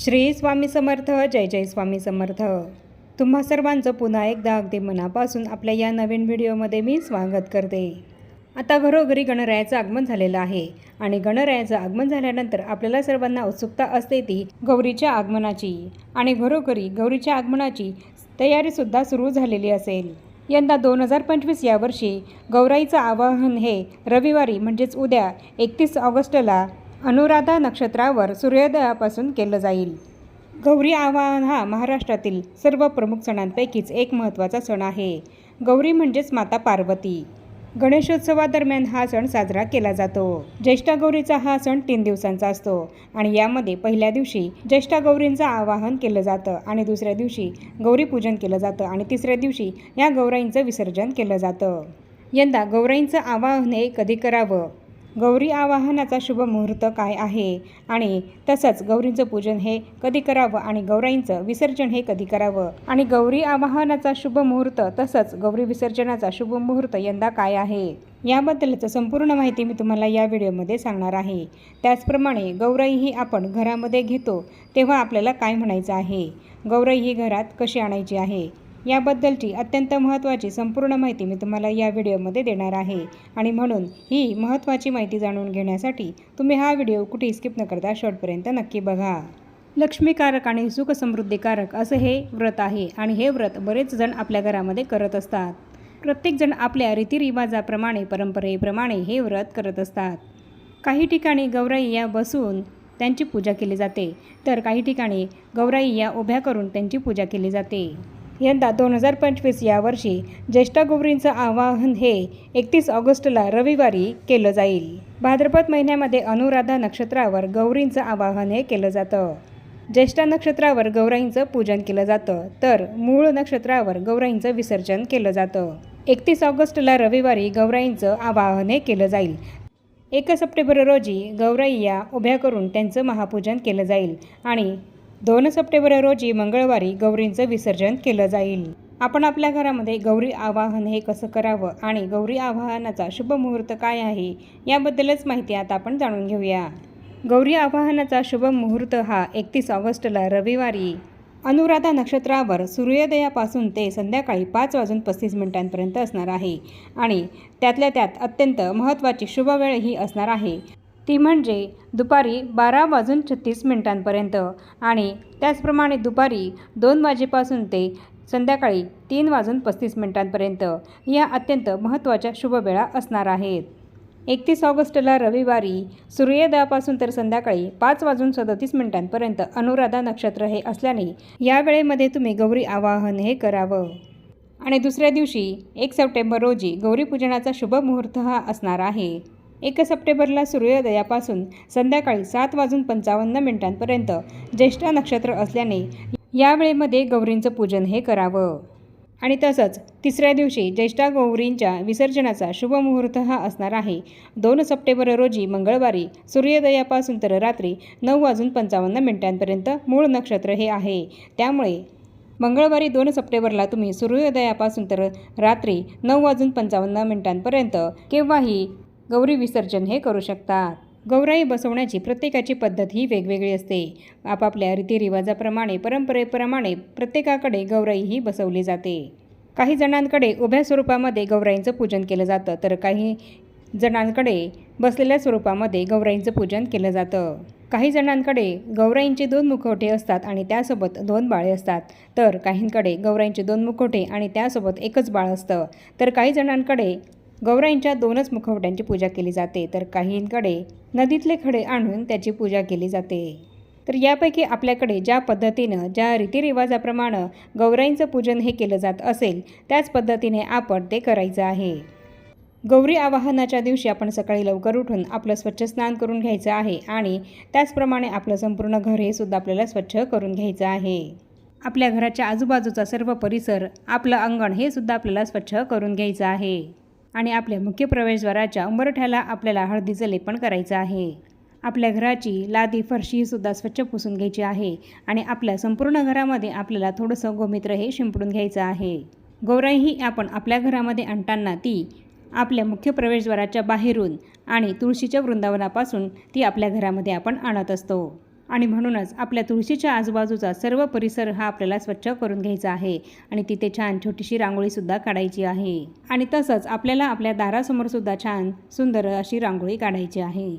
श्री स्वामी समर्थ जय जय स्वामी समर्थ. तुम्हा सर्वांचं पुन्हा एकदा अगदी मनापासून आपल्या या नवीन व्हिडिओमध्ये मी स्वागत करते. आता घरोघरी गणरायाचं आगमन झालेलं आहे आणि गणरायाचं आगमन झाल्यानंतर आपल्याला सर्वांना उत्सुकता असते ती गौरीच्या आगमनाची आणि घरोघरी गौरीच्या आगमनाची तयारीसुद्धा सुरू झालेली असेल. यंदा दोन हजार पंचवीस या वर्षी गौराईचं आवाहन हे रविवारी म्हणजेच उद्या एकतीस ऑगस्टला अनुराधा नक्षत्रावर सूर्योदयापासून केलं जाईल. गौरी आवाहन हा महाराष्ट्रातील सर्व प्रमुख सणांपैकीच एक महत्त्वाचा सण आहे. गौरी म्हणजेच माता पार्वती. गणेशोत्सवादरम्यान हा सण साजरा केला जातो. ज्येष्ठा गौरीचा हा सण तीन दिवसांचा असतो आणि यामध्ये पहिल्या दिवशी ज्येष्ठा गौरींचं आवाहन केलं जातं आणि दुसऱ्या दिवशी गौरीपूजन केलं जातं आणि तिसऱ्या दिवशी या गौराईंचं विसर्जन केलं जातं. यंदा गौराईंचं आवाहन हे कधी करावं. गौरी आवाहनाचा शुभ मुहूर्त काय आहे? आणि तसंच गौरींचं पूजन हे कधी करावं आणि गौराईंचं विसर्जन हे कधी करावं? आणि गौरी आवाहनाचा शुभ मुहूर्त तसंच गौरी विसर्जनाचा शुभ मुहूर्त यंदा काय आहे? याबद्दलचं संपूर्ण माहिती मी तुम्हाला या व्हिडिओमध्ये सांगणार आहे. त्याचप्रमाणे गौराई ही आपण घरामध्ये घेतो तेव्हा आपल्याला काय म्हणायचं आहे? गौराई ही घरात कशी आणायची आहे? याबद्दलची अत्यंत महत्त्वाची संपूर्ण माहिती मी तुम्हाला या व्हिडिओमध्ये देणार आहे. आणि म्हणून ही महत्त्वाची माहिती जाणून घेण्यासाठी तुम्ही हा व्हिडिओ कुठेही स्किप न करता शेवटपर्यंत नक्की बघा. लक्ष्मीकारक आणि सुखसमृद्धीकारक असं हे व्रत आहे आणि हे व्रत बरेच जण आपल्या घरामध्ये करत असतात. प्रत्येकजण आपल्या रीतिरिवाजाप्रमाणे परंपरेप्रमाणे हे व्रत करत असतात. काही ठिकाणी गौराई या बसून त्यांची पूजा केली जाते तर काही ठिकाणी गौराई या उभ्या करून त्यांची पूजा केली जाते. यंदा दोन हजार पंचवीस या वर्षी ज्येष्ठा गौरींचं आवाहन हे एकतीस ऑगस्टला रविवारी केलं जाईल. भाद्रपद महिन्यामध्ये अनुराधा नक्षत्रावर गौरींचं आवाहन हे केलं जातं. ज्येष्ठा नक्षत्रावर गौराईंचं पूजन केलं जातं तर मूळ नक्षत्रावर गौराईंचं विसर्जन केलं जातं. एकतीस ऑगस्टला रविवारी गौराईंचं आवाहन हे केलं जाईल. एक सप्टेंबर रोजी गौराई या उभ्या करून त्यांचं महापूजन केलं जाईल आणि दोन सप्टेंबर रोजी मंगळवारी गौरींचं विसर्जन केलं जाईल. आपण आपल्या घरामध्ये गौरी आवाहन हे कसं करावं आणि गौरी आवाहनाचा शुभ मुहूर्त काय आहे याबद्दलच माहिती आता आपण जाणून घेऊया. गौरी आवाहनाचा शुभ मुहूर्त हा एकतीस ऑगस्टला रविवारी. अनुराधा नक्षत्रावर सूर्योदयापासून ते संध्याकाळी पाच वाजून पस्तीस मिनिटांपर्यंत असणार आहे आणि त्यातल्या त्यात अत्यंत महत्त्वाची शुभवेळ ही असणार आहे. ती म्हणजे दुपारी बारा वाजून छत्तीस मिनिटांपर्यंत आणि त्याचप्रमाणे दुपारी दोन वाजेपासून ते संध्याकाळी तीन वाजून पस्तीस मिनिटांपर्यंत या अत्यंत महत्त्वाच्या शुभवेळा असणार आहेत. एकतीस ऑगस्टला रविवारी सूर्योदयापासून तर संध्याकाळी पाच वाजून सदतीस मिनिटांपर्यंत अनुराधा नक्षत्र हे असल्याने या वेळेमध्ये तुम्ही गौरी आवाहन हे करावं. आणि दुसऱ्या दिवशी एक सप्टेंबर रोजी गौरीपूजनाचा शुभ मुहूर्त हा असणार आहे. एक सप्टेंबरला सूर्योदयापासून संध्याकाळी सात वाजून पंचावन्न मिनिटांपर्यंत. ज्येष्ठ नक्षत्र असल्याने या वेळेमध्ये गौरींचं पूजन हे करावं. आणि तसंच तिसऱ्या दिवशी ज्येष्ठा गौरींच्या विसर्जनाचा शुभ मुहूर्त हा असणार आहे. दोन सप्टेंबर रोजी मंगळवारी सूर्योदयापासून तर रात्री नऊ वाजून पंचावन्न मिनिटांपर्यंत मूळ नक्षत्र हे आहे. त्यामुळे मंगळवारी दोन सप्टेंबरला तुम्ही सूर्योदयापासून तर रात्री नऊ वाजून पंचावन्न मिनिटांपर्यंत केव्हाही गौरी विसर्जन हे करू शकतात. गौराई बसवण्याची प्रत्येकाची पद्धत ही वेगवेगळी असते. आपापल्या रीतिरिवाजाप्रमाणे परंपरेप्रमाणे प्रत्येकाकडे गौराई ही बसवली जाते. काही जणांकडे उभ्या स्वरूपामध्ये गौराईंचं पूजन केलं जातं तर काही जणांकडे बसलेल्या स्वरूपामध्ये गौराईंचं पूजन केलं जातं. काही जणांकडे गौराईंचे दोन मुखवटे असतात आणि त्यासोबत दोन बाळे असतात तर काहींकडे गौराईंचे दोन मुखवटे आणि त्यासोबत एकच बाळ असतं. तर काही जणांकडे गौराईंच्या दोनच मुखवट्यांची पूजा केली जाते तर काहींकडे नदीतले खडे आणून त्याची पूजा केली जाते. तर यापैकी आपल्याकडे ज्या पद्धतीनं ज्या रीतिरिवाजाप्रमाणे गौराईंचं पूजन हे केलं जात असेल त्याच पद्धतीने आपण ते करायचं आहे. गौरी आवाहनाच्या दिवशी आपण सकाळी लवकर उठून आपलं स्वच्छ स्नान करून घ्यायचं आहे आणि त्याचप्रमाणे आपलं संपूर्ण घर हे सुद्धा आपल्याला स्वच्छ करून घ्यायचं आहे. आपल्या घराच्या आजूबाजूचा सर्व परिसर आपलं अंगण हे सुद्धा आपल्याला स्वच्छ करून घ्यायचं आहे. आणि आपल्या मुख्य प्रवेशद्वाराच्या उंबरठ्याला आपल्याला हळदीचं लेपन करायचं आहे. आपल्या घराची लादी फरशीसुद्धा स्वच्छ पुसून घ्यायची आहे आणि आपल्या संपूर्ण घरामध्ये आपल्याला थोडंसं गोमित्र हे शिंपडून घ्यायचं आहे. गौराई ही आपण आपल्या घरामध्ये आणताना ती आपल्या मुख्य प्रवेशद्वाराच्या बाहेरून आणि तुळशीच्या वृंदावनापासून ती आपल्या घरामध्ये आपण आणत असतो. आणि म्हणूनच आपल्या तुळशीच्या आजूबाजूचा सर्व परिसर हा आपल्याला स्वच्छ करून घ्यायचा आहे आणि तिथे छान छोटीशी रांगोळीसुद्धा काढायची आहे. आणि तसंच आपल्याला आपल्या दारासमोरसुद्धा छान सुंदर अशी रांगोळी काढायची आहे.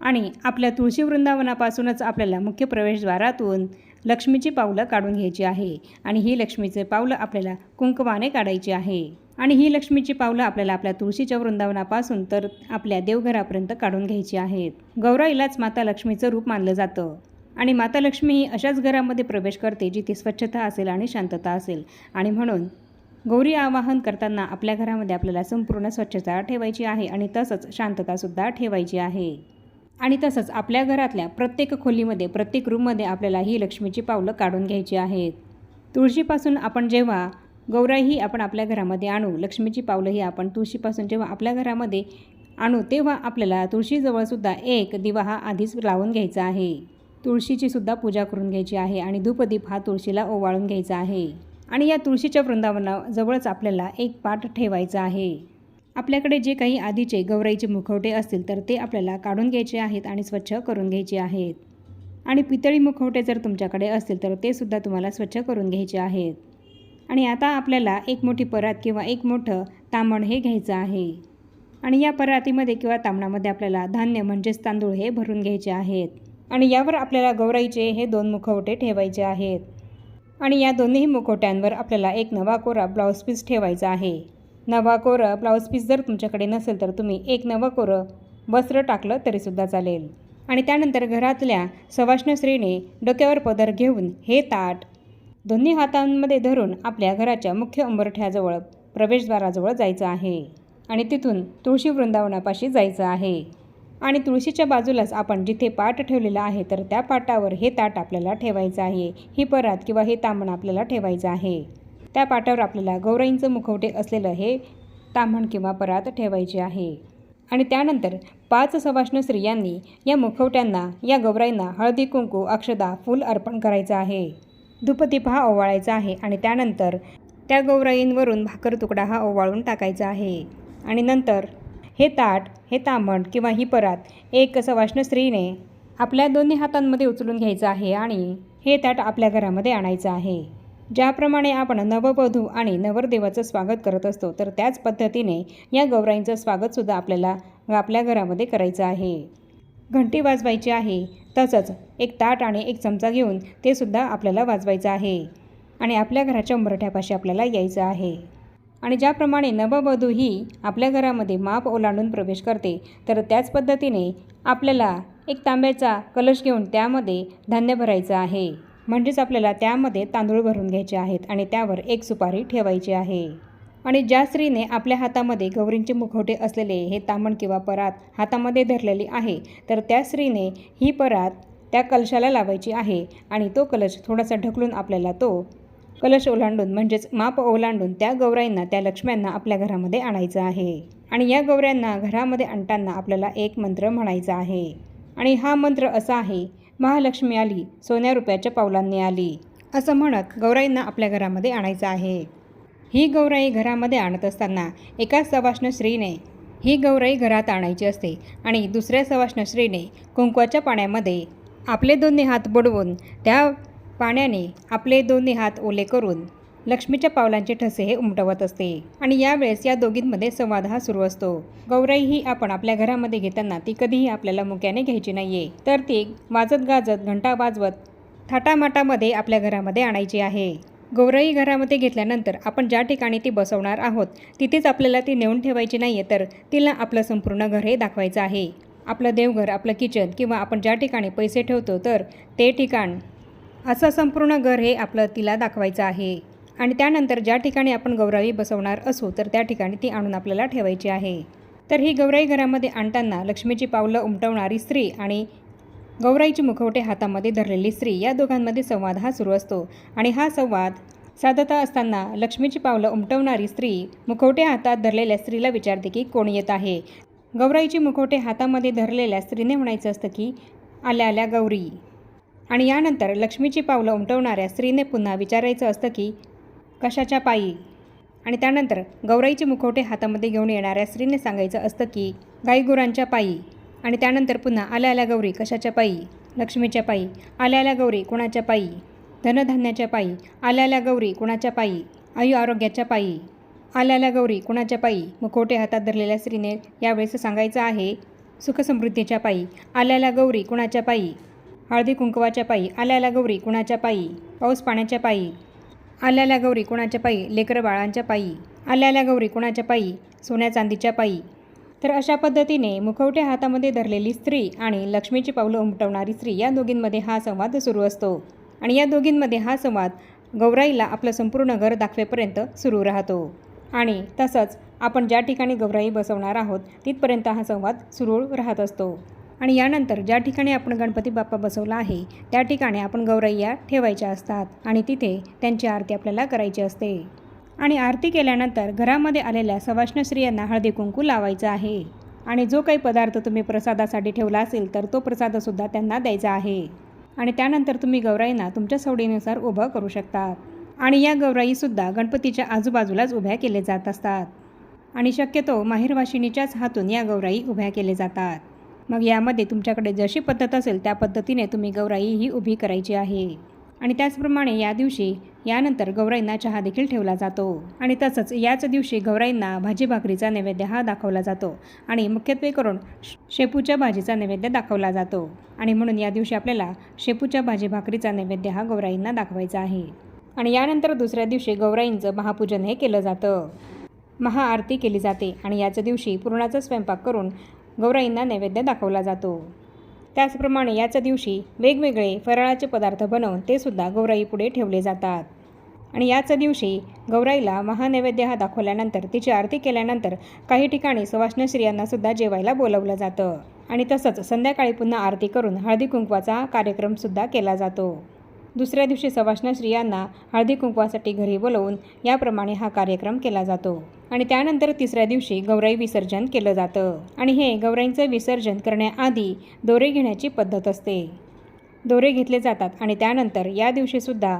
आणि आपल्या तुळशी वृंदावनापासूनच आपल्याला मुख्य प्रवेशद्वारातून लक्ष्मीची पावलं काढून घ्यायची आहे. आणि ही लक्ष्मीचे पावलं आपल्याला कुंकवाने काढायची आहे. आणि ही लक्ष्मीची पावलं आपल्याला आपल्या तुळशीच्या वृंदावनापासून तर आपल्या देवघरापर्यंत काढून घ्यायची आहेत. गौराईलाच माता लक्ष्मीचं रूप मानलं जातं. आणि माता लक्ष्मी ही अशाच घरामध्ये प्रवेश करते जिथे स्वच्छता असेल आणि शांतता असेल. आणि म्हणून गौरी आवाहन करताना आपल्या घरामध्ये आपल्याला संपूर्ण स्वच्छता ठेवायची आहे आणि तसंच शांततासुद्धा ठेवायची आहे. आणि तसंच आपल्या घरातल्या प्रत्येक खोलीमध्ये प्रत्येक रूममध्ये आपल्याला ही लक्ष्मीची पावलं काढून घ्यायची आहेत. तुळशीपासून आपण जेव्हा गौराही आपण आपल्या घरामध्ये आणू लक्ष्मीची पावलंही आपण तुळशीपासून जेव्हा आपल्या घरामध्ये आणू तेव्हा आपल्याला तुळशीजवळसुद्धा एक दिवा हा आधीच लावून घ्यायचा आहे. तुळशीची सुद्धा पूजा करून घ्यायची आहे आणि धूपदीप हा तुळशीला ओवाळून घ्यायचा आहे. आणि या तुळशीच्या वृंदावनाजवळच आपल्याला एक पाट ठेवायचा आहे. आपल्याकडे जे काही आधीचे गौराईचे मुखवटे असतील तर ते आपल्याला काढून घ्यायचे आहेत आणि स्वच्छ करून घ्यायचे आहेत. आणि पितळी मुखवटे जर तुमच्याकडे असतील तर ते सुद्धा तुम्हाला स्वच्छ करून घ्यायचे आहेत. आणि आता आपल्याला एक मोठी परात किंवा एक मोठं तामण हे घ्यायचं आहे. आणि या परातीमध्ये किंवा तामणामध्ये आपल्याला धान्य म्हणजेच तांदूळ हे भरून घ्यायचे आहेत. आणि यावर आपल्याला गौराईचे हे दोन मुखवटे ठेवायचे आहेत. आणि या दोन्ही मुखवट्यांवर आपल्याला एक नवा कोरा ब्लाऊज पीस ठेवायचा आहे. नवा कोरं ब्लाऊज पीस जर तुमच्याकडे नसेल तर तुम्ही एक नवं कोरं वस्त्र टाकलं तरीसुद्धा चालेल. आणि त्यानंतर घरातल्या सवाष्ण स्त्रीने डोक्यावर पदर घेऊन हे ताट दोन्ही हातांमध्ये धरून आपल्या घराच्या मुख्य उंबरठ्याजवळ प्रवेशद्वाराजवळ जायचं आहे. आणि तिथून तुळशी वृंदावनापाशी जायचं आहे. आणि तुळशीच्या बाजूलाच आपण जिथे पाट ठेवलेला आहे तर त्या पाटावर हे ताट आपल्याला ठेवायचं आहे. ही परात किंवा हे तांबण आपल्याला ठेवायचं आहे. त्या पाटावर आपल्याला गौराईंचं मुखवटे असलेलं हे तांबण किंवा परात ठेवायचे आहे. आणि त्यानंतर पाच सवाष्ण स्त्रियांनी या मुखवट्यांना या गौराईंना हळदी कुंकू अक्षदा फूल अर्पण करायचं आहे. धूपदीप हा ओवाळायचा आहे आणि त्यानंतर त्या गौराईंवरून भाकर तुकडा हा ओवाळून टाकायचा आहे. आणि नंतर हे ताट हे तांबण किंवा ही परात एक सवाष्ण स्त्रीने आपल्या दोन्ही हातांमध्ये उचलून घ्यायचं आहे आणि हे ताट आपल्या घरामध्ये आणायचं आहे. ज्याप्रमाणे आपण नववधू आणि नवरदेवाचं स्वागत करत असतो तर त्याच पद्धतीने या गौराईंचं स्वागतसुद्धा आपल्याला आपल्या घरामध्ये करायचं आहे. घंटी वाजवायची आहे तसंच एक ताट आणि एक चमचा घेऊन ते सुद्धा आपल्याला वाजवायचं आहे आणि आपल्या घराच्या उंबरठ्यापाशी आपल्याला यायचं आहे. आणि ज्याप्रमाणे नववधू ही आपल्या घरामध्ये माप ओलांडून प्रवेश करते तर त्याच पद्धतीने आपल्याला एक तांब्याचा कलश घेऊन त्यामध्ये धान्य भरायचं आहे. म्हणजेच आपल्याला त्यामध्ये तांदूळ भरून घ्यायचे आहेत आणि त्यावर एक सुपारी ठेवायची आहे. आणि ज्या स्त्रीने आपल्या हातामध्ये गौरींचे मुखवटे असलेले हे तामण किंवा परात हातामध्ये धरलेली आहे तर त्या स्त्रीने ही परात त्या कलशाला लावायची आहे आणि तो कलश थोडासा ढकलून आपल्याला तो कलश ओलांडून म्हणजेच माप ओलांडून त्या गौराईंना त्या लक्ष्म्यांना आपल्या घरामध्ये आणायचं आहे. आणि या गौऱ्यांना घरामध्ये आणताना आपल्याला एक मंत्र म्हणायचा आहे. आणि हा मंत्र असा आहे महालक्ष्मी आली सोन्या रुपयाच्या पावलांनी आली. असं म्हणत गौराईंना आपल्या घरामध्ये आणायचं आहे. ही गौराई घरामध्ये आणत असताना एका सवाष्ण स्त्रीने ही गौराई घरात आणायची असते आणि दुसऱ्या सवाष्ण स्त्रीने कुंकवाच्या पाण्यामध्ये आपले दोन्ही हात बुडवून त्या पाण्याने आपले दोन्ही हात ओले करून लक्ष्मीच्या पावलांचे ठसे हे उमटवत असते. आणि यावेळेस या दोघींमध्ये संवाद हा सुरू असतो. गौराई ही आपण आपल्या घरामध्ये घेताना ती कधीही आपल्याला मुक्याने घ्यायची नाहीये. तर ती वाजत गाजत घंटा वाजवत थाटामाटामध्ये आपल्या घरामध्ये आणायची आहे. गौराई घरामध्ये घेतल्यानंतर आपण ज्या ठिकाणी ती बसवणार आहोत तिथेच आपल्याला ती नेऊन ठेवायची नाही आहे तर तिला आपलं संपूर्ण घर हे दाखवायचं आहे. आपलं देवघर आपलं किचन किंवा आपण ज्या ठिकाणी पैसे ठेवतो तर ते ठिकाण असं संपूर्ण घर हे आपलं तिला दाखवायचं आहे. आणि त्यानंतर ज्या ठिकाणी आपण गौराई बसवणार असू तर त्या ठिकाणी ती आणून आपल्याला ठेवायची आहे. तर ही गौराई घरामध्ये आणताना लक्ष्मीची पावलं उमटवणारी स्त्री आणि गौराईची मुखवटे हातामध्ये धरलेली स्त्री या दोघांमध्ये संवाद हा सुरू असतो. आणि हा संवाद साधता असताना लक्ष्मीची पावलं उमटवणारी स्त्री मुखवटे हातात धरलेल्या स्त्रीला विचारते की कोण येत आहे? गौराईची मुखवटे हातामध्ये धरलेल्या स्त्रीने म्हणायचं असतं की आल्या आल्या गौरी. आणि यानंतर लक्ष्मीची पावलं उमटवणाऱ्या स्त्रीने पुन्हा विचारायचं असतं की कशाच्या पायी? आणि त्यानंतर गौराईचे मुखवटे हातामध्ये घेऊन येणाऱ्या स्त्रीने सांगायचं असतं की गाईगुरांच्या पायी. आणि त्यानंतर पुन्हा आल्या आल्या गौरी कशाच्या पायी? लक्ष्मीच्या पायी. आल्याला गौरी कुणाच्या पायी? धनधान्याच्या पायी. आल्याला गौरी कुणाच्या पायी? आयु आरोग्याच्या पायी. आल्याला गौरी कुणाच्या पायी? मुखवटे हातात धरलेल्या स्त्रीने यावेळेस सांगायचं आहे सुखसमृद्धीच्या पायी. आल्याला गौरी कुणाच्या पायी? हळदी कुंकवाच्या पायी आल्याला गौरी कुणाच्या पायी? पाऊस पाण्याच्या पायी. आल्याला गौरी कुणाच्या पायी? लेकरं बाळांच्या पायी. आल्याला गौरी कुणाच्या पायी? सोन्या चांदीच्या पायी. तर अशा पद्धतीने मुखवट्या हातामध्ये धरलेली स्त्री आणि लक्ष्मीची पावलं उमटवणारी स्त्री या दोघींमध्ये हा संवाद सुरू असतो. आणि या दोघींमध्ये हा संवाद गौराईला आपलं संपूर्ण घर दाखवेपर्यंत सुरू राहतो. आणि तसंच आपण ज्या ठिकाणी गौराई बसवणार आहोत तिथपर्यंत हा संवाद सुरू राहत असतो. आणि यानंतर ज्या ठिकाणी आपण गणपती बाप्पा बसवला आहे त्या ठिकाणी आपण गौरय्या ठेवायच्या असतात आणि तिथे त्यांची आरती आपल्याला करायची असते. आणि आरती केल्यानंतर घरामध्ये आलेल्या सवाष्ण स्त्रियांना हळदी कुंकू लावायचं आहे. आणि जो काही पदार्थ तुम्ही प्रसादासाठी ठेवला असेल तर तो प्रसादसुद्धा त्यांना द्यायचा आहे. आणि त्यानंतर तुम्ही गौराईंना तुमच्या सवडीनुसार उभं करू शकतात. आणि या गौराईसुद्धा गणपतीच्या आजूबाजूलाच उभ्या केले जात असतात. आणि शक्यतो माहिरवाशिनीच्याच हातून या गौराई उभ्या केले जातात. मग यामध्ये तुमच्याकडे जशी पद्धत असेल त्या पद्धतीने तुम्ही गौराई ही उभी करायची आहे. आणि त्याचप्रमाणे या दिवशी यानंतर गौराईंना चहा देखील ठेवला जातो. आणि तसंच याच दिवशी गौराईंना भाजी भाकरीचा नैवेद्य हा दाखवला जातो. आणि मुख्यत्वे करून श- शेपूच्या भाजीचा नैवेद्य दाखवला जातो. आणि म्हणून या दिवशी आपल्याला शेपूच्या भाजी भाकरीचा नैवेद्य हा गौराईंना दाखवायचा आहे. आणि यानंतर दुसऱ्या दिवशी गौराईंचं महापूजन हे केलं जातं. महाआरती केली जाते. आणि याच दिवशी पुरणाचा स्वयंपाक करून गौराईंना नैवेद्य दाखवला जातो. त्याचप्रमाणे याच दिवशी वेगवेगळे फराळाचे पदार्थ बनवून ते सुद्धा गौराईपुढे ठेवले जातात. आणि याच दिवशी गौराईला महानैवेद्य हा दाखवल्यानंतर तिची आरती केल्यानंतर काही ठिकाणी सवाष्ण स्त्रियांना सुद्धा जेवायला बोलवलं जातं. आणि तसंच संध्याकाळी पुन्हा आरती करून हळदी कुंकवाचा कार्यक्रमसुद्धा केला जातो. दुसऱ्या दिवशी सवासना स्त्रियांना हळदी कुंकवासाठी घरी बोलवून याप्रमाणे हा कार्यक्रम केला जातो. आणि त्यानंतर तिसऱ्या दिवशी गौराई विसर्जन केलं जातं. आणि हे गौराईंचं विसर्जन करण्याआधी दोरे घेण्याची पद्धत असते. दोरे घेतले जातात आणि त्यानंतर या दिवशीसुद्धा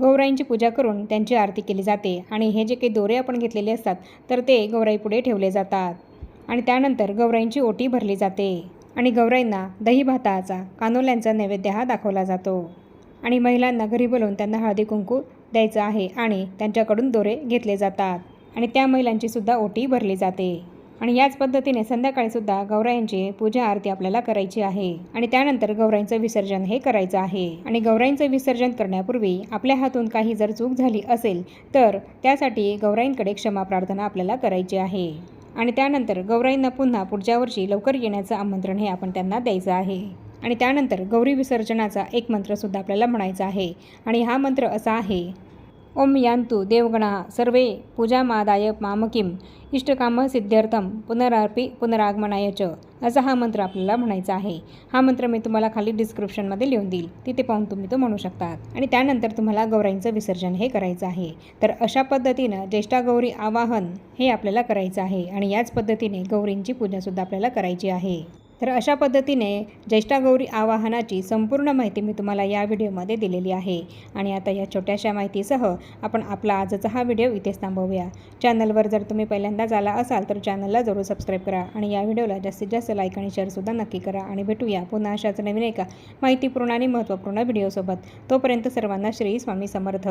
गौराईंची पूजा करून त्यांची आरती केली जाते. आणि हे जे काही दोरे आपण घेतलेले असतात तर ते गौराईपुढे ठेवले जातात. आणि त्यानंतर गौराईंची ओटी भरली जाते. आणि गौराईंना दही भाताचा कानोल्यांचा नैवेद्य हा दाखवला जातो. आणि महिलांना घरी बोलवून त्यांना हळदी कुंकू द्यायचं आहे आणि त्यांच्याकडून दोरे घेतले जातात. आणि त्या महिलांची सुद्धा ओटी भरली जाते. आणि याच पद्धतीने संध्याकाळीसुद्धा गौराईंची पूजा आरती आपल्याला करायची आहे. आणि त्यानंतर गौराईंचं विसर्जन हे करायचं आहे. आणि गौराईंचं विसर्जन करण्यापूर्वी आपल्या हातून काही जर चूक झाली असेल तर त्यासाठी गौराईंकडे क्षमा प्रार्थना आपल्याला करायची आहे. आणि त्यानंतर गौराईंना पुन्हा पुढच्या वर्षी लवकर येण्याचं आमंत्रण हे आपण त्यांना द्यायचं आहे. आणि त्यानंतर गौरी विसर्जनाचा एक मंत्रसुद्धा आपल्याला म्हणायचा आहे. आणि हा मंत्र असा आहे ओम यांतु देवगणा सर्वे पूजामादाय मामकिम इष्टकाम सिद्ध्यर्थम पुनरार्पी पुनरागमनाय च. असा हा मंत्र आपल्याला म्हणायचा आहे. हा मंत्र मी तुम्हाला खाली डिस्क्रिप्शनमध्ये लिहून देईल. तिथे पाहून तुम्ही तो म्हणू शकतात. आणि त्यानंतर तुम्हाला गौराईंचं विसर्जन हे करायचं आहे. तर अशा पद्धतीनं ज्येष्ठा गौरी आवाहन हे आपल्याला करायचं आहे. आणि याच पद्धतीने गौरींची पूजासुद्धा आपल्याला करायची आहे. तर अशा पद्धतीने ज्येष्ठा गौरी आवाहनाची संपूर्ण माहिती मी तुम्हाला या व्हिडिओमध्ये दिलेली आहे. आणि आता या छोट्याशा माहितीसह आपण आपला आजचा हा व्हिडिओ इथेच थांबवूया. चॅनलवर जर तुम्ही पहिल्यांदाच आला असाल तर चॅनलला जरूर सबस्क्राईब करा आणि या व्हिडिओला जास्तीत जास्त लाईक आणि शेअरसुद्धा नक्की करा. आणि भेटूया पुन्हा अशाच नवीन एका माहितीपूर्ण आणि महत्त्वपूर्ण व्हिडिओसोबत. तोपर्यंत सर्वांना श्री स्वामी समर्थ.